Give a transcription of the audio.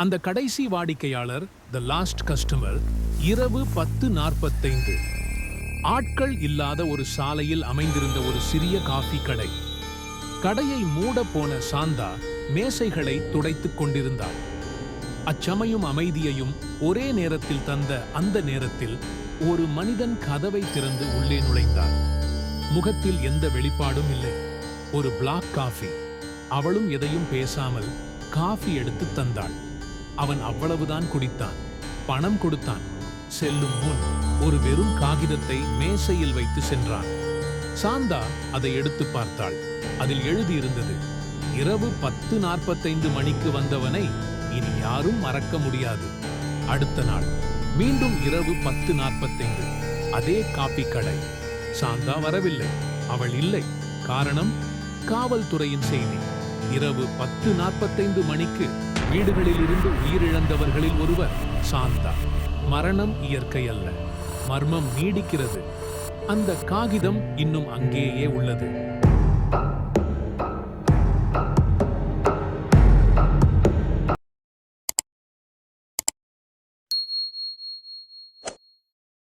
அந்த கடைசி வாடிக்கையாளர் த லாஸ்ட் கஸ்டமர் இரவு பத்து நாற்பத்தைந்து. ஆட்கள் இல்லாத ஒரு சாலையில் அமைந்திருந்த ஒரு சிறிய காஃபி கடை. கடையை மூட போன சாந்தா மேசைகளை துடைத்துக் கொண்டிருந்தாள். அச்சமையும் அமைதியையும் ஒரே நேரத்தில் தந்த அந்த நேரத்தில் ஒரு மனிதன் கதவை திறந்து உள்ளே நுழைந்தார். முகத்தில் எந்த வெளிப்பாடும் இல்லை. ஒரு பிளாக் காஃபி அவளும் எதையும் பேசாமல் காஃபி எடுத்து தந்தாள். அவன் அவ்வளவுதான் குடித்தான் பணம் கொடுத்தான். செல்லும் முன் ஒரு வெறும் காகிதத்தை மேசையில் வைத்து சென்றான். சாந்தா அதை எடுத்து பார்த்தாள். அதில் எழுதியிருந்தது இரவு பத்து நாற்பத்தைந்து மணிக்கு வந்தவனை இனி யாரும் மறக்க முடியாது. அடுத்த நாள் மீண்டும் இரவு பத்து நாற்பத்தைந்து அதே காப்பி கடை. சாந்தா வரவில்லை அவள் இல்லை. காரணம் காவல்துறையின் செய்தி. இரவு பத்து நாற்பத்தைந்து மணிக்கு வீடுகளில் இருந்து உயிரிழந்தவர்களில் ஒருவர் சாந்தா. மரணம் இயற்கை அல்ல. மர்மம் நீடிக்கிறது. அந்த காகிதம் இன்னும் அங்கேயே உள்ளது.